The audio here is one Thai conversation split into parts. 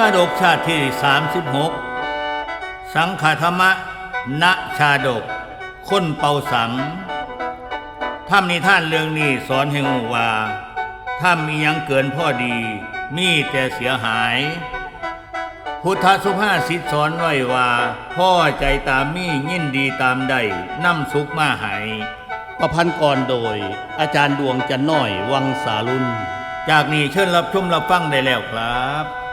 ชาดกชาติที่ 36 สังฆธรรมะณชาดก คนเป่าสังถ้ามีท่านเรื่องนี้สอนให้งูว่าถ้ามียังเกินพ่อดี มีแต่เสียหาย พุทธสุภาษิตสอนไว้ว่า พ่อใจตามมียินดีตามใดน้ำสุขมาให้ประพันธ์กรโดย อาจารย์ดวงจันน้อยวังสาลุนจากนี้เชิญรับชมรับฟังได้แล้วครับ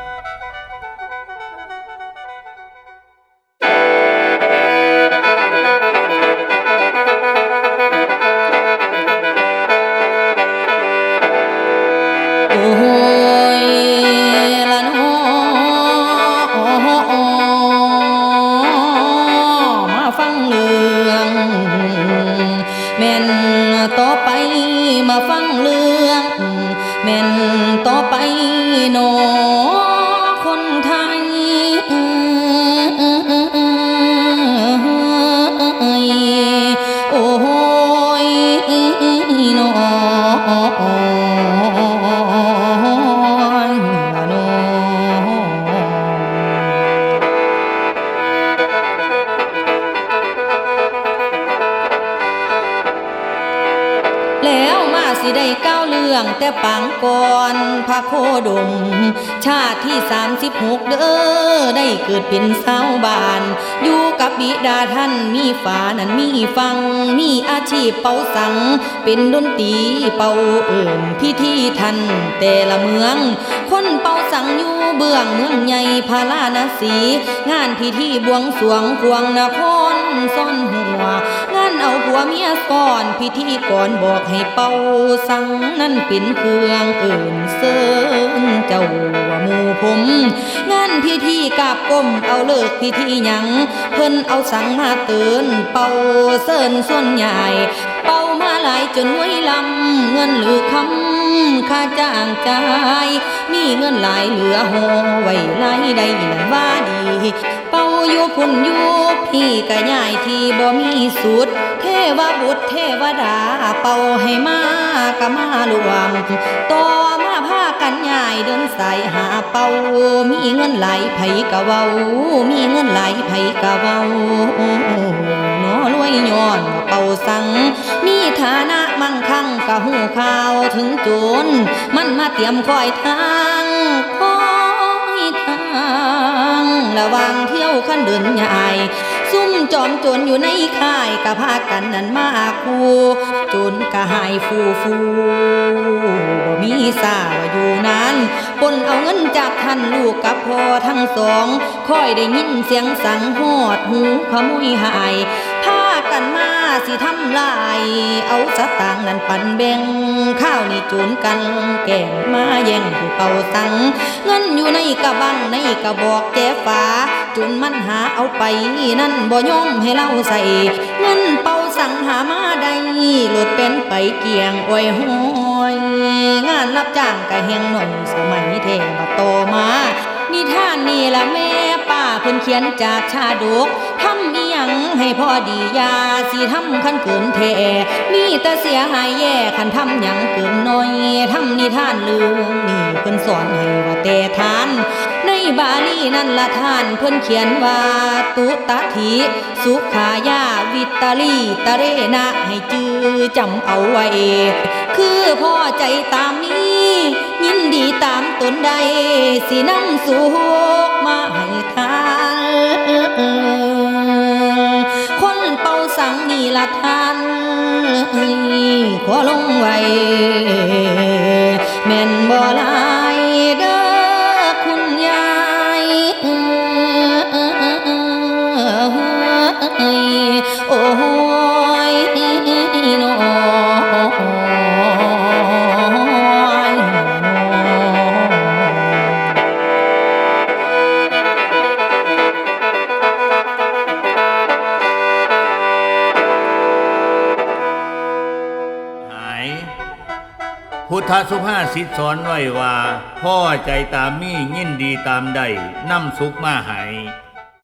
มาฟังเรื่องแม่นต่อไปโน สิได้ก้าวเรื่องแต่ปังก่อนพระโคดม ชาติที่สามสิบหกเด้อได้เกิดเป็นสาวบ้าน อยู่กับบิดาท่านมีฝานั้นมีฟัง มีอาชีพเป่าสัง เป็นดนตรีเป่าเอิ่นพิธีทันแต่ละเมือง คนเป่าสังอยู่เบื้องเมืองใหญ่พาราณสี งานพิธีบวงสรวงควงนครซ่อนหัวงาน เมียก่อนพิธีก่อนบอกให้เป่าสังนั่นเป็นเครื่องเอิ่นเซิงเจ้าว่าหมู่ผมงานพิธีกาบก้มเอาเลิกพิธีหยัง เพิ่นเอาสังมาเตือนเป่าเซินส่วนใหญ่ เป่ามาหลายจนไว้ลำเงินหรือคำค่าจ้างจ่ายมีเงินหลายเหลือหอไว้หลายใดนั่นว่าดี เป่าอยู่พุ่นอยู่ พี่กะย่ายที่บ่มีสุด เทวบุตรเทวดาเป่าให้มากะมารวมต่อมาพากันย่ายเดินสายหาเป่ามีเงินไหลไผกะเว้า มีเงินไหลไผกะเว้าหนอรวยย้อนเป่าสัง มีฐานะมั่งคั่งกะหูข่าวถึงโจรมันมาเตรียมคอยทางคอยทางระวังเที่ยวขั้นเดินใหญ่ ซุ่มจอมจนอยู่ในค่ายกะพากันนั้นมาคูจนกะหายฟูฟูมีสาวอยู่นั้นปนเอาเงินจากท่านลูกกับพ่อทั้งสองคอยได้ยินเสียงสังหอดหูขโมยหาย สิทำลาย เอาสตางค์นั้นปันแบ่งข้าวนี่จูนกัน แก่งมาแย่งผู้เป่าตังเงินอยู่ในกระบังในกระบอกแก้ฟ้าจนมันหาเอาไปนั่นบ่ยอมให้เราใส่ เงินเป่าสั่งหามาได้หลุดเป็นไปเกี่ยงอ้อยห้อยงานรับจ้างกะแหงหน่อยสมัยเทบโตมานิท่านนี่ละแม่ เพิ่นเขียนจากชาดกทำอีหยังให้พ่อดียาสิทำคันเกินแท้มีแต่เสียหายแย่คันทำหยังเกินน้อยทำนิทานเรื่องนี่เพิ่นสอนให้ว่าแต่ทาน ในบาลีนั่นละท่านเพิ่นเขียนว่าตุตะถิสุขายาวิตาลีตะเรนะให้จื้อจำเอาไว้คือพ่อใจตามนี้ยินดีตามตนใดสินำสุขมาให้ ท่านขอลงไว้ พุทธสุภาษิตสอนไว้ว่าพ่อใจตามมียินดีตามใดนำสุขมาหาย